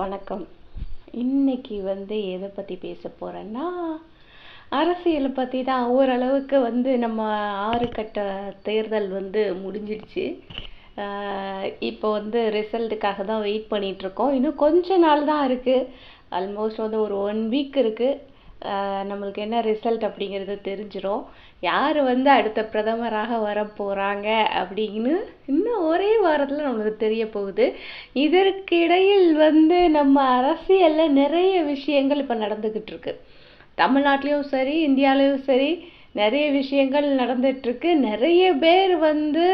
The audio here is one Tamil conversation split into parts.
வணக்கம். இன்னைக்கு வந்து எதை பற்றி பேச போகிறேன்னா அரசியலை பற்றி தான். ஓரளவுக்கு வந்து நம்ம ஆறு கட்ட தேர்தல் வந்து முடிஞ்சிடுச்சு. இப்போ வந்து ரிசல்ட்டுக்காக தான் வெயிட் பண்ணிகிட்ருக்கோம் இன்னும் கொஞ்ச நாள் தான் இருக்குது ஆல்மோஸ்ட் வந்து ஒரு ஒன் வீக் இருக்குது நம்மளுக்கு என்ன ரிசல்ட் அப்படிங்கிறது தெரிஞ்சிடும் யார் வந்து அடுத்த பிரதமராக வர போகிறாங்க அப்படின்னு இன்னும் ஒரே வாரத்தில் நம்மளுக்கு தெரிய போகுது. இதற்கிடையில் வந்து நம்ம அரசியலில் நிறைய விஷயங்கள் இப்போ நடந்துக்கிட்டு இருக்கு. தமிழ்நாட்டிலையும் சரி இந்தியாவிலையும் சரி நிறைய விஷயங்கள் நடந்துகிட்ருக்கு நிறைய பேர் வந்து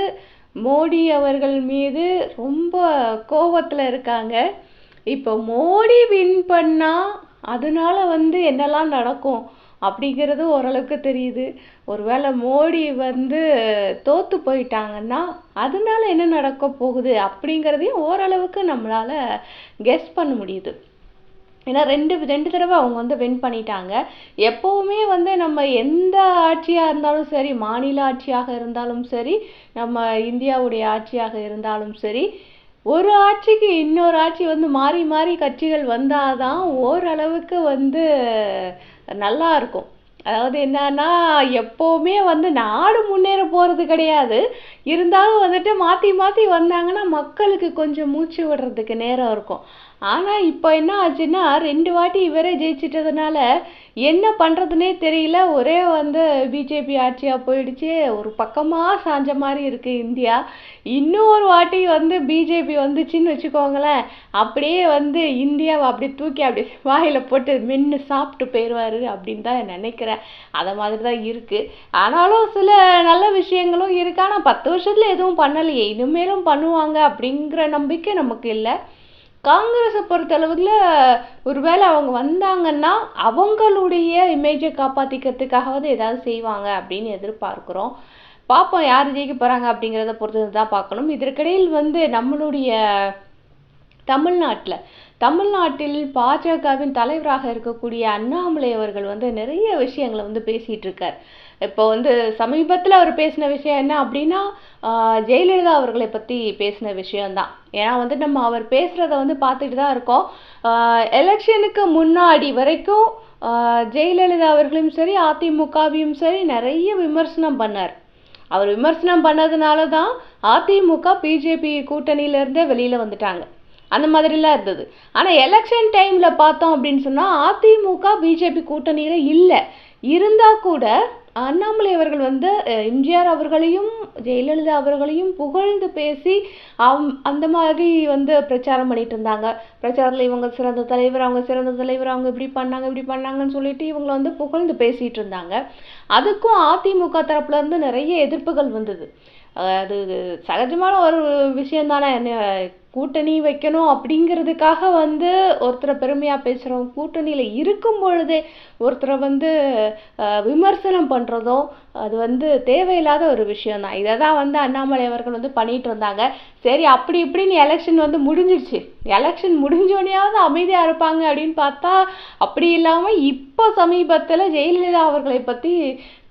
மோடி அவர்கள் மீது ரொம்ப கோபத்தில் இருக்காங்க. இப்போ மோடி வின் பண்ணால் அதனால வந்து என்னெல்லாம் நடக்கும் அப்படிங்கிறது ஓரளவுக்கு தெரியுது. ஒருவேளை மோடி வந்து தோத்து போயிட்டாங்கன்னா அதனால என்ன நடக்க போகுது அப்படிங்கிறதையும் ஓரளவுக்கு நம்மளால கெஸ் பண்ண முடியுது. ஏன்னா ரெண்டு ரெண்டு தடவை அவங்க வந்து வின் பண்ணிட்டாங்க. எப்போவுமே வந்து நம்ம எந்த ஆட்சியாக இருந்தாலும் சரி மாநில ஆட்சியாக இருந்தாலும் சரி நம்ம இந்தியாவுடைய ஆட்சியாக இருந்தாலும் சரி ஒரு ஆட்சிக்கு இன்னொரு ஆட்சி வந்து மாறி மாறி கட்சிகள் வந்தால் தான் ஓரளவுக்கு வந்து நல்லா இருக்கும். அதாவது என்னன்னா எப்போவுமே வந்து நாடு முன்னேற போகிறது கிடையாது. இருந்தாலும் வந்துட்டு மாற்றி மாற்றி வந்தாங்கன்னா மக்களுக்கு கொஞ்சம் மூச்சு விடுறதுக்கு நேரம் இருக்கும். ஆனால் இப்போ என்ன ஆச்சுன்னா ரெண்டு வாட்டி இவரே ஜெயிச்சிட்டதுனால என்ன பண்ணுறதுனே தெரியல. ஒரே வந்து பிஜேபி ஆட்சியாக போயிடுச்சு. ஒரு பக்கமாக சாஞ்ச மாதிரி இருக்குது இந்தியா. இன்னொரு வாட்டி வந்து பிஜேபி வந்துச்சுன்னு வச்சுக்கோங்களேன். அப்படியே வந்து இந்தியாவை அப்படியே தூக்கி அப்படியே வாயில் போட்டு மென்று சாப்பிட்டு போயிடுவாரு அப்படின்னு தான் நினைக்கிறேன். அதை மாதிரி தான் இருக்குது ஆனாலும் சில நல்ல விஷயங்களும் இருக்குது ஆனால் பத்து வருஷத்தில் எதுவும் பண்ணலையே. இனிமேலும் பண்ணுவாங்க அப்படிங்கிற நம்பிக்கை நமக்கு இல்லை. காங்கிரஸை பொறுத்தளவுல ஒருவேளை அவங்க வந்தாங்கன்னா அவங்களுடைய இமேஜை காப்பாற்றிக்கிறதுக்காகவது ஏதாவது செய்வாங்க அப்படின்னு எதிர்பார்க்குறோம். பார்ப்போம் யார் ஜெயிக்க போகிறாங்க அப்படிங்கிறத பொறுத்தது தான் பார்க்கணும். இதற்கிடையில் வந்து நம்மளுடைய தமிழ்நாட்டில் தமிழ்நாட்டில் பாஜகவின் தலைவராக இருக்கக்கூடிய அண்ணாமலை அவர்கள் வந்து நிறைய விஷயங்களை வந்து பேசிகிட்டு இருக்கார். இப்போ வந்து சமீபத்தில் அவர் பேசின விஷயம் என்ன அப்படின்னா ஜெயலலிதா அவர்களை பற்றி பேசின விஷயம்தான். ஏன்னா வந்து நம்ம அவர் பேசுகிறத வந்து பார்த்துட்டு தான் இருக்கோம். எலெக்ஷனுக்கு முன்னாடி வரைக்கும் ஜெயலலிதா அவர்களையும் சரி அதிமுகவையும் சரி நிறைய விமர்சனம் பண்ணார். அவர் விமர்சனம் பண்ணதுனால தான் அதிமுக பிஜேபி கூட்டணியிலேருந்தே வெளியில் வந்துட்டாங்க. அந்த மாதிரிலாம் இருந்தது. ஆனால் எலெக்ஷன் டைமில் பார்த்தோம் அப்படின்னு சொன்னால் அதிமுக பிஜேபி கூட்டணியில் இல்லை. இருந்தால் கூட அண்ணாமலை அவர்கள் வந்து எம்ஜிஆர் அவர்களையும் ஜெயலலிதா அவர்களையும் புகழ்ந்து பேசி அவ் அந்த மாதிரி வந்து பிரச்சாரம் பண்ணிட்டு இருந்தாங்க. பிரச்சாரத்தில் இவங்க சிறந்த தலைவர் அவங்க சிறந்த தலைவர் அவங்க இப்படி பண்ணாங்க இப்படி பண்ணாங்கன்னு சொல்லிட்டு இவங்களை வந்து புகழ்ந்து பேசிகிட்டு இருந்தாங்க. அதுக்கும் அதிமுக தரப்புல இருந்து நிறைய எதிர்ப்புகள் வந்தது. அது சகஜமான ஒரு விஷயம் தானே. என்ன கூட்டணி வைக்கணும் அப்படிங்கிறதுக்காக வந்து ஒருத்தரை பெருமையாக பேசுகிறோம் கூட்டணியில் இருக்கும் பொழுதே ஒருத்தரை வந்து விமர்சனம் பண்ணுறதும் அது வந்து தேவையில்லாத ஒரு விஷயம் தான். இதை தான் வந்து அண்ணாமலை அவர்கள் வந்து பண்ணிகிட்டு இருந்தாங்க. சரி அப்படி இப்படின்னு எலெக்ஷன் வந்து முடிஞ்சிருச்சு. எலெக்ஷன் முடிஞ்சோடனையாவது அமைதியாக இருப்பாங்க அப்படின்னு பார்த்தா அப்படி இல்லாமல் இப்போ சமீபத்தில் ஜெயலலிதா அவர்களை பற்றி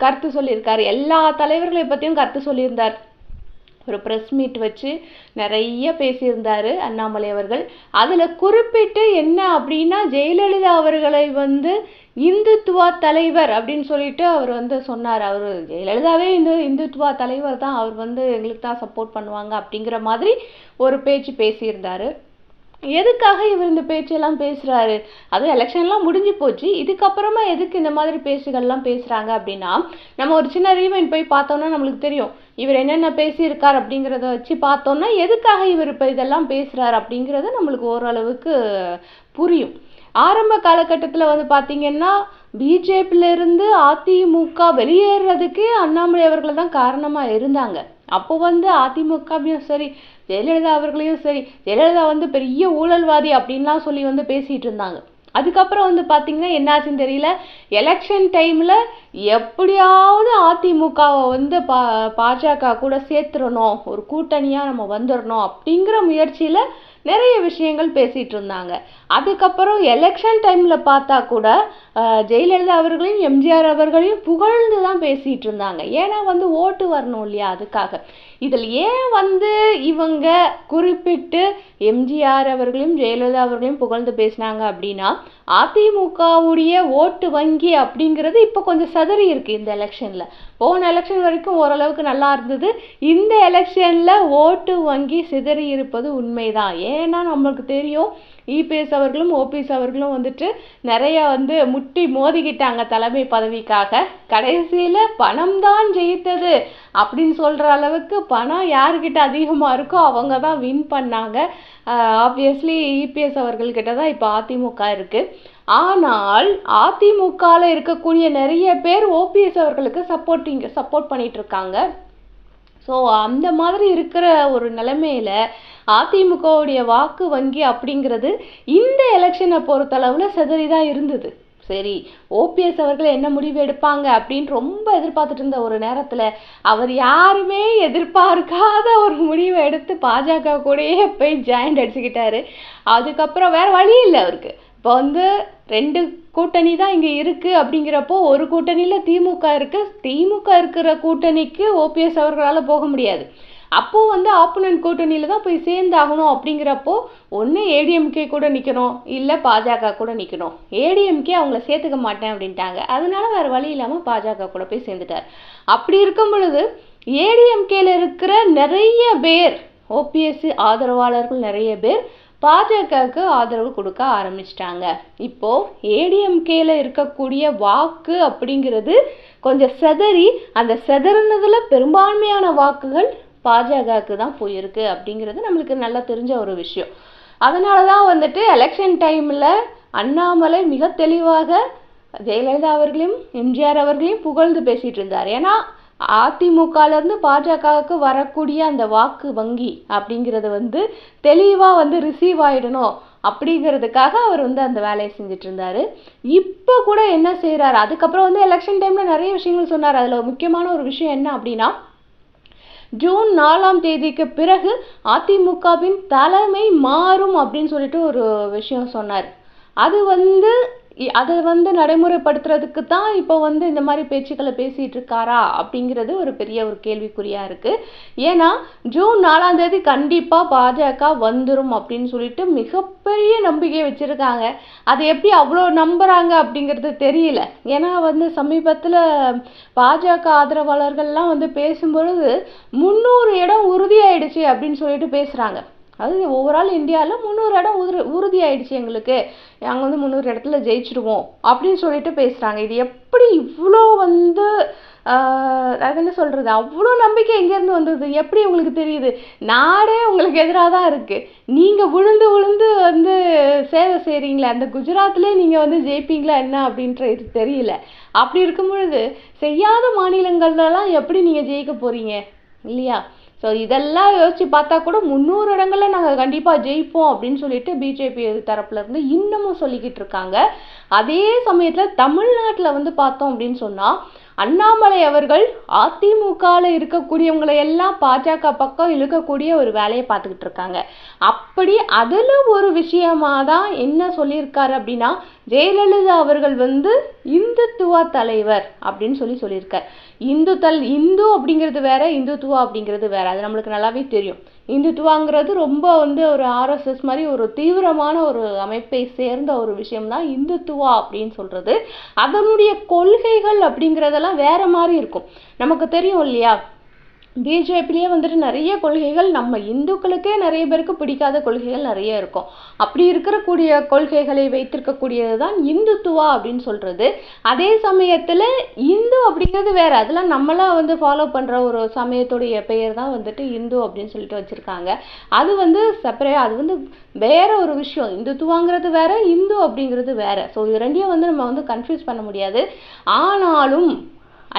கருத்து சொல்லியிருக்காரு. எல்லா தலைவர்களை பற்றியும் கருத்து சொல்லியிருந்தார். ஒரு ப்ரெஸ் மீட் வச்சு நிறைய பேசியிருந்தார் அண்ணாமலை அவர்கள். அதில் குறிப்பிட்டு என்ன அப்படின்னா ஜெயலலிதா அவர்களை வந்து இந்துத்துவா தலைவர் அப்படின்னு சொல்லிட்டு அவர் வந்து சொன்னார். அவர் ஜெயலலிதாவே இந்த இந்துத்துவா தலைவர் தான். அவர் வந்து எங்களுக்கு தான் சப்போர்ட் பண்ணுவாங்க அப்படிங்கிற மாதிரி ஒரு பேச்சு பேசியிருந்தார். எதுக்காக இவர் இந்த பேச்செல்லாம் பேசுகிறாரு அதுவும் எலெக்ஷன்லாம் முடிஞ்சு போச்சு. இதுக்கப்புறமா எதுக்கு இந்த மாதிரி பேச்சுகள்லாம் பேசுகிறாங்க அப்படின்னா நம்ம ஒரு சின்ன ரீவைண்ட் போய் பார்த்தோம்னா நம்மளுக்கு தெரியும். இவர் என்னென்ன பேசியிருக்கார் அப்படிங்கிறத வச்சு பார்த்தோம்னா எதுக்காக இவர் இப்போ இதெல்லாம் பேசுகிறார் அப்படிங்கிறது நம்மளுக்கு ஓரளவுக்கு புரியும். ஆரம்ப காலகட்டத்தில் வந்து பார்த்திங்கன்னா பிஜேபியிலேருந்து அதிமுக வெளியேறதுக்கு அண்ணாமலை அவர்கள் தான் காரணமாக இருந்தாங்க. அப்போ வந்து அதிமுகவையும் சரி ஜெயலலிதா அவர்களையும் சரி ஜெயலலிதா வந்து பெரிய ஊழல்வாதி அப்படின்லாம் சொல்லி வந்து பேசிகிட்டு இருந்தாங்க. அதுக்கப்புறம் வந்து பார்த்தீங்கன்னா என்னாச்சுன்னு தெரியல எலெக்ஷன் டைமில் எப்படியாவது அதிமுகவை வந்து பா பாஜக கூட சேர்த்துடணும் ஒரு கூட்டணியாக நம்ம வந்துடணும் அப்படிங்கிற முயற்சியில் நிறைய விஷயங்கள் பேசிகிட்டு இருந்தாங்க. அதுக்கப்புறம் எலெக்ஷன் டைமில் பார்த்தா கூட ஜெயலலிதா அவர்களையும் எம்ஜிஆர் அவர்களையும் புகழ்ந்து தான் பேசிகிட்டு இருந்தாங்க. ஏன்னா வந்து ஓட்டு வரணும் இல்லையா அதுக்காக. இதில் ஏன் வந்து இவங்க குறிப்பிட்டு எம்ஜிஆர் அவர்களையும் ஜெயலலிதா அவர்களையும் புகழ்ந்து பேசினாங்க அப்படின்னா அதிமுகவுடைய ஓட்டு வங்கி அப்படிங்கிறது இப்போ கொஞ்சம் சதறி இருக்குது இந்த எலெக்ஷனில் போன எலெக்ஷன் வரைக்கும் ஓரளவுக்கு நல்லா இருந்தது. இந்த எலெக்ஷனில் ஓட்டு வங்கி சிதறி இருப்பது உண்மைதான். ஏன்னா நம்மளுக்கு தெரியும் இபிஎஸ் அவர்களும் ஓபிஎஸ் அவர்களும் வந்துட்டு நிறைய வந்து முட்டி மோதிக்கிட்டாங்க தலைமை பதவிக்காக. கடைசியில் பணம் தான் ஜெயித்தது அப்படின்னு சொல்கிற அளவுக்கு பணம் யாருக்கிட்ட அதிகமாக இருக்கோ அவங்க தான் வின் பண்ணாங்க. ஆப்வியஸ்லி இபிஎஸ் அவர்கள்கிட்ட தான் இப்போ அதிமுக இருக்குது ஆனால் அதிமுகவில் இருக்கக்கூடிய நிறைய பேர் ஓபிஎஸ் அவர்களுக்கு சப்போர்ட்டிங் சப்போர்ட் பண்ணிகிட்டு இருக்காங்க. ஸோ அந்த மாதிரி இருக்கிற ஒரு நிலைமையில அதிமுகவுடைய வாக்கு வங்கி அப்படிங்கிறது இந்த எலெக்ஷனை பொறுத்தளவில் சிதறி தான் இருந்தது. சரி ஓபிஎஸ் அவர்கள் என்ன முடிவு எடுப்பாங்க அப்படின்னு ரொம்ப எதிர்பார்த்துட்டு இருந்த ஒரு நேரத்தில் அவர் யாருமே எதிர்பார்க்காத ஒரு முடிவை எடுத்து பாஜக கூடயே போய் ஜாயிண்ட் அடிச்சுக்கிட்டாரு. அதுக்கப்புறம் வேற வழி இல்லை அவருக்கு. இப்போ வந்து ரெண்டு கூட்டணி தான் இங்கே இருக்குது அப்படிங்கிறப்போ ஒரு கூட்டணியில் திமுக இருக்கு. திமுக இருக்கிற கூட்டணிக்கு ஓபிஎஸ் அவர்களால் போக முடியாது. அப்போது வந்து ஆப்போனன்ட் கூட்டணியில் தான் போய் சேர்ந்தாகணும் அப்படிங்கிறப்போ ஒன்று ஏடிஎம்கே கூட நிற்கணும் இல்லை பாஜக கூட நிற்கணும் ஏடிஎம்கே அவங்கள சேர்த்துக்க மாட்டேன் அப்படின்ட்டாங்க. அதனால வேறு வழி இல்லாமல் பாஜக கூட போய் சேர்ந்துட்டார். அப்படி இருக்கும் பொழுது ஏடிஎம்கேல இருக்கிற நிறைய பேர் ஓபிஎஸ்சி ஆதரவாளர்கள் நிறைய பேர் பாஜகவுக்கு ஆதரவு கொடுக்க ஆரம்பிச்சிட்டாங்க. இப்போ ஏடிஎம்கேல இருக்கக்கூடிய வாக்கு அப்படிங்கிறது கொஞ்சம் செதறி அந்த செதறினதுல பெரும்பான்மையான வாக்குகள் பாஜகவுக்கு தான் போயிருக்கு அப்படிங்கிறது நம்மளுக்கு நல்லா தெரிஞ்ச ஒரு விஷயம். அதனால தான் வந்துட்டு எலெக்ஷன் டைமில் அண்ணாமலை மிக தெளிவாக ஜெயலலிதா அவர்களையும் எம்ஜிஆர் அவர்களையும் புகழ்ந்து பேசிகிட்டு இருந்தார். ஏன்னா அதிமுகலேருந்து பாஜகவுக்கு வரக்கூடிய அந்த வாக்கு வங்கி அப்படிங்கிறது வந்து தெளிவாக வந்து ரிசீவ் ஆகிடணும் அப்படிங்கிறதுக்காக அவர் வந்து அந்த வேலையை செஞ்சுட்டு இருந்தார் இப்போ கூட என்ன செய்கிறாரு அதுக்கப்புறம் வந்து எலெக்ஷன் டைமில் நிறைய விஷயங்கள் சொன்னார். அதில் முக்கியமான ஒரு விஷயம் என்ன அப்படின்னா ஜூன் நாலாம் தேதிக்கு பிறகு அதிமுகவின் தலைமை மாறும் அப்படின்னு சொல்லிட்டு ஒரு விஷயம் சொன்னார். அது வந்து அதை வந்து நடைமுறைப்படுத்துறதுக்கு தான் இப்போ வந்து இந்த மாதிரி பேச்சுக்களை பேசிகிட்டு இருக்காரா அப்படிங்கிறது ஒரு பெரிய ஒரு கேள்விக்குறியாக இருக்குது ஏன்னா ஜூன் நாலாம் தேதி கண்டிப்பாக பாஜக வந்துடும் அப்படின்னு சொல்லிட்டு மிகப்பெரிய நம்பிக்கை வச்சுருக்காங்க. அதை எப்படி அவ்வளோ நம்புகிறாங்க அப்படிங்கிறது தெரியல. ஏன்னா வந்து சமீபத்தில் பாஜக ஆதரவாளர்கள்லாம் வந்து பேசும்பொழுது முந்நூறு இடம் உறுதியாயிடுச்சு அப்படின்னு சொல்லிட்டு பேசுகிறாங்க அது ஓவரால் இந்தியாவில் முந்நூறு இடம் உறு உறுதியாயிடுச்சு எங்களுக்கு. நாங்கள் வந்து முந்நூறு இடத்துல ஜெயிச்சிடுவோம் அப்படின்னு சொல்லிட்டு பேசுகிறாங்க இது எப்படி இவ்வளோ வந்து அது என்ன சொல்கிறது அவ்வளோ நம்பிக்கை எங்கேருந்து வந்தது? எப்படி உங்களுக்கு தெரியுது? நாடே உங்களுக்கு எதிராக தான் இருக்குது நீங்கள் விழுந்து விழுந்து வந்து சேவை செய்கிறீங்களே அந்த குஜராத்லேயே நீங்கள் வந்து ஜெயிப்பீங்களா என்ன அப்படின்றது தெரியல. அப்படி இருக்கும் பொழுது செய்யாத மாநிலங்கள்லலாம் எப்படி நீங்கள் ஜெயிக்க போகிறீங்க இல்லையா? ஸோ இதெல்லாம் யோசித்து பார்த்தா கூட முந்நூறு இடங்கள்ல நாங்கள் கண்டிப்பாக ஜெயிப்போம் அப்படின்னு சொல்லிட்டு பிஜேபி தரப்புலேருந்து இன்னமும் சொல்லிக்கிட்டு இருக்காங்க. அதே சமயத்தில் தமிழ்நாட்டில் வந்து பார்த்தோம் அப்படின்னு சொன்னால் அண்ணாமலை அவர்கள் அதிமுகவில் இருக்கக்கூடியவங்களை எல்லாம் பாஜக பக்கம் இழுக்கக்கூடிய ஒரு வேலையை பார்த்துக்கிட்டு இருக்காங்க. அப்படி அதில் ஒரு விஷயமாக தான் என்ன சொல்லியிருக்காரு அப்படின்னா ஜெயலலிதா அவர்கள் வந்து இந்துத்துவ தலைவர் அப்படின்னு சொல்லி சொல்லியிருக்கார். இந்து தல் இந்து அப்படிங்கிறது வேற இந்துத்துவா அப்படிங்கிறது வேற. அது நம்மளுக்கு நல்லாவே தெரியும். இந்துத்துவாங்கிறது ரொம்ப வந்து ஒரு ஆர்எஸ்எஸ் மாதிரி ஒரு தீவிரமான ஒரு அமைப்பை சேர்ந்த ஒரு விஷயம்தான் இந்துத்துவா அப்படின்னு சொல்றது. அதனுடைய கொள்கைகள் அப்படிங்கிறதெல்லாம் வேற மாதிரி இருக்கும். நமக்கு தெரியும் இல்லையா? பிஜேபிலேயே வந்துட்டு நிறைய கொள்கைகள் நம்ம இந்துக்களுக்கே நிறைய பேருக்கு பிடிக்காத கொள்கைகள் நிறைய இருக்கும். அப்படி இருக்கக்கூடிய கொள்கைகளை வைத்திருக்கக்கூடியது தான் இந்துத்துவா அப்படின்னு சொல்கிறது அதே சமயத்தில் இந்து அப்படிங்கிறது வேற. அதெல்லாம் நம்மளாம் வந்து ஃபாலோ பண்ணுற ஒரு சமயத்துடைய பெயர் தான் வந்துட்டு இந்து அப்படின்னு சொல்லிட்டு வச்சுருக்காங்க. அது வந்து செப்பரே அது வந்து வேற ஒரு விஷயம். இந்துத்துவாங்கிறது வேற இந்து அப்படிங்கிறது வேற. ஸோ இது ரெண்டையும் வந்து நம்ம வந்து கன்ஃபியூஸ் பண்ண முடியாது. ஆனாலும்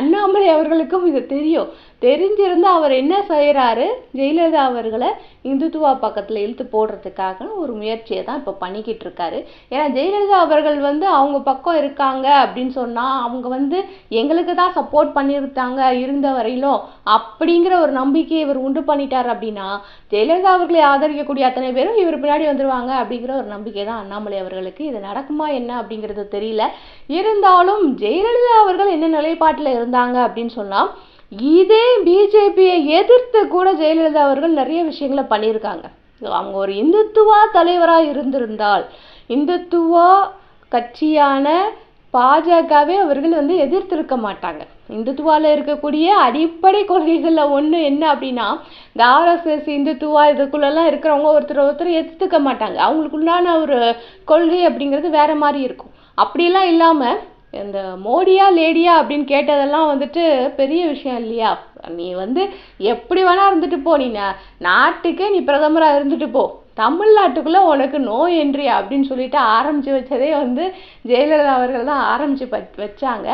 அண்ணாமலை அவர்களுக்கும் இது தெரியும். தெரிஞ்சிருந்து அவர் என்ன செய்கிறாரு ஜெயலலிதா அவர்களை இந்துத்துவா பக்கத்தில் இழுத்து போடுறதுக்காக ஒரு முயற்சியை தான் இப்போ பண்ணிக்கிட்டு இருக்காரு. ஏன்னா ஜெயலலிதா அவர்கள் வந்து அவங்க பக்கம் இருக்காங்க அப்படின்னு சொன்னால் அவங்க வந்து எங்களுக்கு தான் சப்போர்ட் பண்ணியிருந்தாங்க இருந்த வரையிலும் அப்படிங்கிற ஒரு நம்பிக்கையை இவர் உண்டு பண்ணிட்டார் அப்படின்னா ஜெயலலிதா அவர்களை ஆதரிக்கக்கூடிய அத்தனை பேரும் இவர் பின்னாடி வந்துடுவாங்க அப்படிங்கிற ஒரு நம்பிக்கை தான் அண்ணாமலை அவர்களுக்கு. இது நடக்குமா என்ன அப்படிங்கிறது தெரியல. இருந்தாலும் ஜெயலலிதா அவர்கள் என்ன நிலைப்பாட்டில் இருந்தாங்க அப்படின்னு சொன்னால் இதே பிஜேபியை எதிர்த்து கூட ஜெயலலிதா அவர்கள் நிறைய விஷயங்களை பண்ணியிருக்காங்க. அவங்க ஒரு இந்துத்துவா தலைவராக இருந்திருந்தால் இந்துத்துவா கட்சியான பாஜகவே அவர்கள் வந்து எதிர்த்திருக்க மாட்டாங்க. இந்துத்துவாவில் இருக்கக்கூடிய அடிப்படை கொள்கைகளில் ஒன்று என்ன அப்படின்னா இந்த ஆர்எஸ்எஸ் இந்துத்துவா இதுக்குள்ளெல்லாம் இருக்கிறவங்க ஒருத்தர் ஒருத்தர் எதிர்த்துக்க மாட்டாங்க. அவங்களுக்குள்ளான ஒரு கொள்கை அப்படிங்கிறது வேற மாதிரி இருக்கும். அப்படிலாம் இல்லாமல் இந்த மோடியா லேடியா அப்படின்னு கேட்டதெல்லாம் வந்துட்டு பெரிய விஷயம் இல்லையா? நீ வந்து எப்படி வேணா இருந்துட்டு போ. நீ நாட்டுக்கே நீ பிரதமராக இருந்துட்டு போ. தமிழ்நாட்டுக்குள்ளே உனக்கு நோ என்ட்ரி அப்படின்னு சொல்லிட்டு ஆரம்பித்து வச்சதே வந்து ஜெயலலிதா அவர்கள் தான் ஆரம்பித்து வச்சாங்க.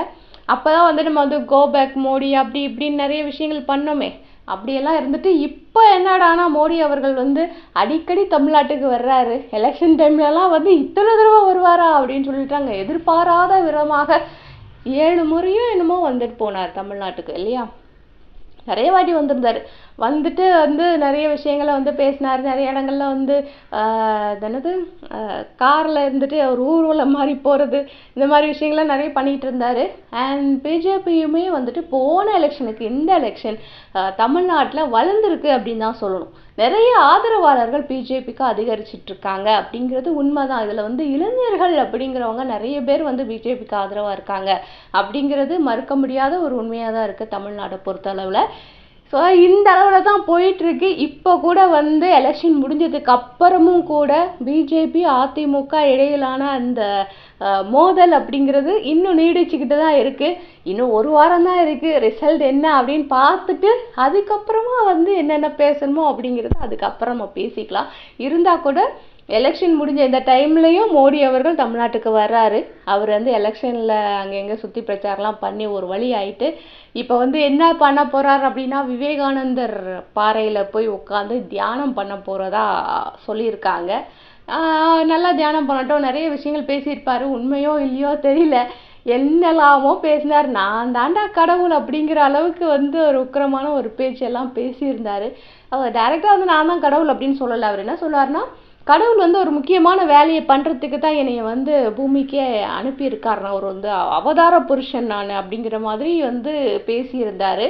அப்போ தான் வந்து நம்ம வந்து கோபேக் மோடி அப்படி இப்படின்னு நிறைய விஷயங்கள் பண்ணோமே. அப்படியெல்லாம் இருந்துட்டு இப்போ என்னடானா மோடி அவர்கள் வந்து அடிக்கடி தமிழ்நாட்டுக்கு வர்றாரு. எலெக்ஷன் டைம்லலாம் வந்து இத்தனை தடவை வருவாரா அப்படின்னு சொல்லிட்டாங்க. எதிர்பாராத விதமாக ஏழு முறையும் என்னமோ வந்துட்டு போனார் தமிழ்நாட்டுக்கு இல்லையா? நிறைய வாட்டி வந்திருந்தார். வந்துட்டு வந்து நிறைய விஷயங்களை வந்து பேசினார். நிறைய இடங்கள்ல வந்து என்னது? காரில் இருந்துட்டு ஒரு ஊர்வலம் மாதிரி போகிறது இந்த மாதிரி விஷயங்கள்லாம் நிறைய பண்ணிகிட்டு இருந்தார். அண்ட் பிஜேபியுமே வந்துட்டு போன எலெக்ஷனுக்கு இந்த எலெக்ஷன் தமிழ்நாட்டில் வளர்ந்துருக்கு அப்படின்னு தான் சொல்லணும். நிறைய ஆதரவாளர்கள் பிஜேபிக்கு அதிகரிச்சிட்டு இருக்காங்க அப்படிங்கிறது உண்மைதான். இதில் வந்து இளைஞர்கள் அப்படிங்கிறவங்க நிறைய பேர் வந்து பிஜேபிக்கு ஆதரவாக இருக்காங்க. அப்படிங்கிறது மறுக்க முடியாத ஒரு உண்மையாக தான் இருக்குது தமிழ்நாடை பொறுத்தளவில். ஸோ இந்த அளவில் தான் போயிட்டுருக்கு. இப்போ கூட வந்து எலெக்ஷன் முடிஞ்சதுக்கு அப்புறமும் கூட பிஜேபி அதிமுக இடையிலான அந்த மோதல் அப்படிங்கிறது இன்னும் நீடிச்சுக்கிட்டு தான் இருக்குது இன்னும் ஒரு வாரம் தான் இருக்குது ரிசல்ட் என்ன அப்படின்னு பார்த்துட்டு அதுக்கப்புறமா வந்து என்னென்ன பேசணுமோ அப்படிங்கிறது அதுக்கப்புறம் நம்ம பேசிக்கலாம். இருந்தால் கூட எலெக்ஷன் முடிஞ்ச இந்த டைம்லையும் மோடி அவர்கள் தமிழ்நாட்டுக்கு வர்றாரு. அவர் வந்து எலெக்ஷனில் அங்கங்கே சுற்றி பிரச்சாரம்லாம் பண்ணி ஒரு வழி ஆயிட்டு இப்போ வந்து என்ன பண்ண போகிறார் அப்படின்னா விவேகானந்தர் பாறையில் போய் உட்காந்து தியானம் பண்ண போகிறதா சொல்லியிருக்காங்க. நல்லா தியானம் பண்ணட்டும். நிறைய விஷயங்கள் பேசியிருப்பாரு. உண்மையோ இல்லையோ தெரியல. என்னெல்லாமோ பேசினார். நான் தாண்டா கடவுள் அப்படிங்கிற அளவுக்கு வந்து ஒரு உக்கிரமான ஒரு பேச்செல்லாம் பேசியிருந்தார். அவர் டைரெக்டாக வந்து நான் தான் கடவுள் அப்படின்னு சொல்லலை. அவர் என்ன சொல்லுவார்னா கடவுள் வந்து ஒரு முக்கியமான வேலையை பண்ணுறதுக்கு தான் என்னைய வந்து பூமிக்கே அனுப்பியிருக்கார். நான் ஒரு வந்து அவதார புருஷன் நான் அப்படிங்கிற மாதிரி வந்து பேசியிருந்தார்.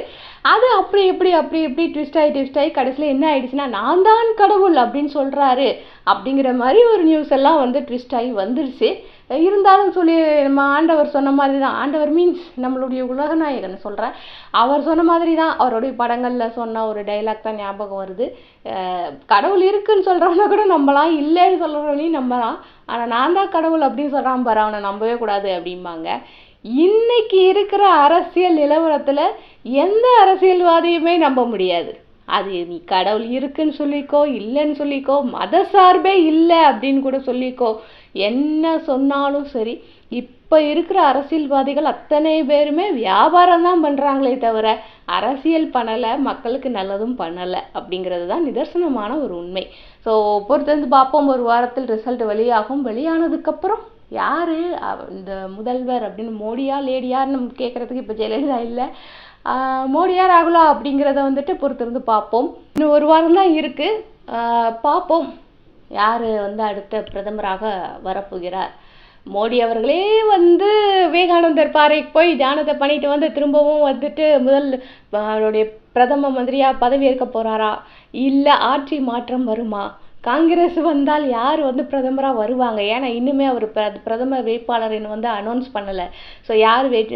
அது அப்படி இப்படி அப்படி இப்படி ட்விஸ்ட் ஆகி ட்விஸ்ட் ஆகி கடைசியில் என்ன ஆயிடுச்சுன்னா நான் தான் கடவுள் அப்படின்னு சொல்கிறாரு அப்படிங்கிற மாதிரி ஒரு நியூஸ் எல்லாம் வந்து ட்விஸ்ட் ஆகி வந்துருச்சு. இருந்தாலும் சொல்லி நம்ம ஆண்டவர் சொன்ன மாதிரி தான் ஆண்டவர் மீன்ஸ் நம்மளுடைய உலகநாயகன் சொல்கிறேன் அவர் சொன்ன மாதிரி தான் அவருடைய படங்களில் சொன்ன ஒரு டைலாக் தான் ஞாபகம் வருது. கடவுள் இருக்குன்னு சொல்கிறவன கூட நம்பலாம் இல்லைன்னு சொல்கிறவனையும் நம்பலாம். ஆனால் நான் தான் கடவுள் அப்படின்னு சொல்கிறான் பாரு அவனை நம்பவே கூடாது அப்படிம்பாங்க. இன்னைக்கு இருக்கிற அரசியல் நிலவரத்தில் எந்த அரசியல்வாதியுமே நம்ப முடியாது. அது நீ கடவுள் இருக்குன்னு சொல்லிக்கோ இல்லைன்னு சொல்லிக்கோ மத சார்பே இல்லை அப்படின்னு கூட சொல்லிக்கோ. என்ன சொன்னாலும் சரி இப்போ இருக்கிற அரசியல்வாதிகள் அத்தனை பேருமே வியாபாரம் தான் பண்ணுறாங்களே தவிர அரசியல் பண்ணலை மக்களுக்கு நல்லதும் பண்ணலை அப்படிங்கிறது தான் நிதர்சனமான ஒரு உண்மை. ஸோ பொறுத்திருந்து பார்ப்போம் ஒரு வாரத்தில் ரிசல்ட் வெளியாகும். வெளியானதுக்கப்புறம் யார்? இந்த முதல்வர் அப்படின்னு மோடியா லேடியான்னு நம்ம கேட்குறதுக்கு இப்போ ஜெயலலிதா இல்லை. மோடியா ராகுலா அப்படிங்கிறத வந்துட்டு பொறுத்திருந்து பார்ப்போம். இன்னும் ஒரு வாரம் தான் இருக்குது பார்ப்போம். யார் வந்து அடுத்த பிரதமராக வரப்போகிறார்? மோடி அவர்களே வந்து விவேகானந்தர் பாறைக்கு போய் தியானத்தை பண்ணிட்டு வந்து திரும்பவும் வந்துட்டு முதல் அவருடைய பிரதம மந்திரியாக பதவியேற்க போகிறாரா இல்லை ஆட்சி மாற்றம் வருமா? காங்கிரஸ் வந்தால் யார் வந்து பிரதமராக வருவாங்க? ஏன்னா இன்னுமே அவர் பிர பிரதமர் வேட்பாளர் இன்னும் வந்து அனௌன்ஸ் பண்ணலை. ஸோ யார் வேட்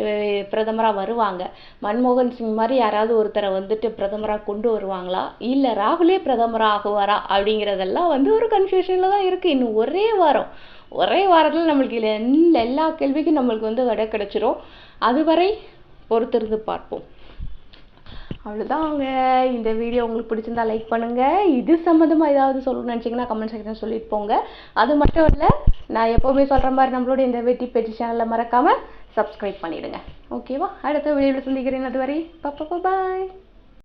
பிரதமராக வருவாங்க? மன்மோகன் சிங் மாதிரி யாராவது ஒருத்தரை வந்துட்டு பிரதமராக கொண்டு வருவாங்களா? இல்லை ராகுலே பிரதமராக ஆகுவாரா? அப்படிங்கிறதெல்லாம் வந்து ஒரு கன்ஃபியூஷனில் தான் இருக்குது இன்னும் ஒரே வாரம். ஒரே வாரத்தில் நம்மளுக்கு இல்லை எல்லா கேள்விக்கும் நம்மளுக்கு வந்து விடை கிடச்சிரும். அதுவரை பொறுத்திருந்து பார்ப்போம். அவ்வளோதாங்க இந்த வீடியோ உங்களுக்கு பிடிச்சிருந்தா லைக் பண்ணுங்கள் இது சம்மந்தமாக ஏதாவது சொல்லணும்னு நினச்சிங்கன்னா கமெண்ட் செக்ஷன் சொல்லிட்டு போங்க. அது மட்டும் இல்லை நான் எப்போவுமே சொல்கிற மாதிரி நம்மளோட இந்த வெட்டி பேச்சு சேனலை மறக்காமல் சப்ஸ்கிரைப் பண்ணிவிடுங்க ஓகேவா அடுத்த வீடியோவில் சந்திக்கிறேன் அதுவரை. பாப்பா பாய்